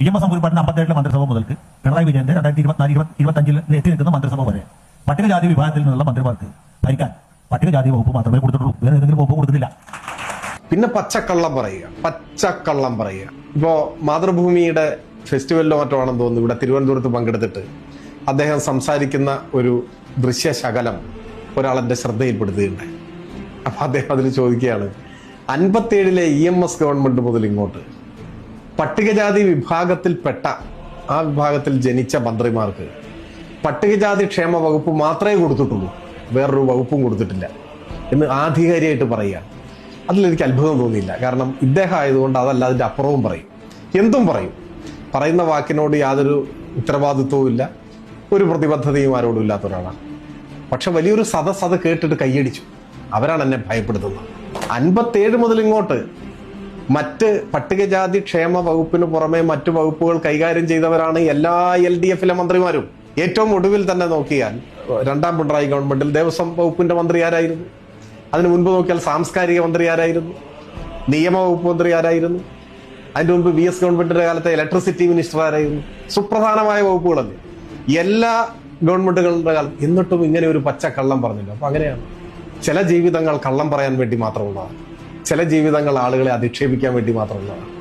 E M S സമ്പൂരിപ്പാടിന് അമ്പത്തേഴിലെ മന്ത്രിസഭ മുതൽക്ക് പിണറായി വിജയന്റെ രണ്ടായിരത്തി ഇരുപത്തിനാല് ഇരുപത്തി എത്തി നിൽക്കുന്ന മന്ത്രിസഭ വരെ പട്ടികജാതി വിഭാഗത്തിൽ നിന്നുള്ള മന്ത്രിമാർക്ക് ഭരിക്കാൻ പട്ടികജാതി വകുപ്പ് മാത്രമേ കൊടുത്തിട്ടുള്ളൂ. വേറെ ഏതെങ്കിലും വകുപ്പ് കൊടുക്കുന്നില്ല. പിന്നെ പച്ചക്കള്ളം പറയുക. പച്ചക്കള്ളം പറയുക. ഇപ്പോ മാതൃഭൂമിയുടെ ഫെസ്റ്റിവലിലോ മറ്റോ ആണെന്ന് തോന്നുന്നു. ഇവിടെ തിരുവനന്തപുരത്ത് പങ്കെടുത്തിട്ട് അദ്ദേഹം സംസാരിക്കുന്ന ഒരു ദൃശ്യശകലം ഒരാളെന്റെ ശ്രദ്ധയിൽപ്പെടുത്തുകയുണ്ടായി. അപ്പൊ അദ്ദേഹം അതിൽ ചോദിക്കുകയാണ് അൻപത്തിയേഴിലെ ഇ എം എസ് ഗവൺമെന്റ് മുതൽ ഇങ്ങോട്ട് പട്ടികജാതി വിഭാഗത്തിൽപ്പെട്ട ആ വിഭാഗത്തിൽ ജനിച്ച മന്ത്രിമാർക്ക് പട്ടികജാതി ക്ഷേമ വകുപ്പ് മാത്രമേ കൊടുത്തിട്ടുള്ളൂ. വേറൊരു വകുപ്പും കൊടുത്തിട്ടില്ല എന്ന് ആധികാരിയായിട്ട് പറയുക. അതിലെനിക്ക് അത്ഭുതം തോന്നിയില്ല. കാരണം ഇദ്ദേഹം ആയതുകൊണ്ട് അതല്ല അതിന്റെ അപ്പുറവും പറയും. എന്തും പറയും. പറയുന്ന വാക്കിനോട് യാതൊരു ഉത്തരവാദിത്വവും ഇല്ല. ഒരു പ്രതിബദ്ധതയും ആരോടും ഇല്ലാത്ത ഒരാളാണ്. പക്ഷെ വലിയൊരു സദസ് അത് കേട്ടിട്ട് കൈയടിച്ചു. അവരാണ് എന്നെ ഭയപ്പെടുത്തുന്നത്. അൻപത്തേഴ് മുതൽ ഇങ്ങോട്ട് മറ്റ് പട്ടികജാതി ക്ഷേമ വകുപ്പിന് പുറമെ മറ്റു വകുപ്പുകൾ കൈകാര്യം ചെയ്തവരാണ് എല്ലാ എൽ ഡി എഫിലെ മന്ത്രിമാരും. ഏറ്റവും ഒടുവിൽ തന്നെ നോക്കിയാൽ രണ്ടാം പിണറായി ഗവൺമെന്റിൽ ദേവസ്വം വകുപ്പിന്റെ മന്ത്രി ആരായിരുന്നു? അതിനു മുൻപ് നോക്കിയാൽ സാംസ്കാരിക മന്ത്രി ആരായിരുന്നു? നിയമ വകുപ്പ് മന്ത്രി ആരായിരുന്നു? അതിന് മുൻപ് വി എസ് ഗവൺമെന്റിന്റെ കാലത്തെ ഇലക്ട്രിസിറ്റി മിനിസ്റ്റർ ആരായിരുന്നു? സുപ്രധാനമായ വകുപ്പുകളല്ലേ? എല്ലാ ഗവൺമെന്റുകളുടെ കാലം എന്നിട്ടും ഇങ്ങനെ ഒരു പച്ച കള്ളം പറഞ്ഞില്ല. അപ്പൊ അങ്ങനെയാണ്. ചില ജീവിതങ്ങൾ കള്ളം പറയാൻ വേണ്ടി മാത്രമുള്ളതാണ്. ചില ജീവിതങ്ങൾ ആളുകളെ അധിക്ഷേപിക്കാൻ വേണ്ടി മാത്രമുള്ളതാണ്.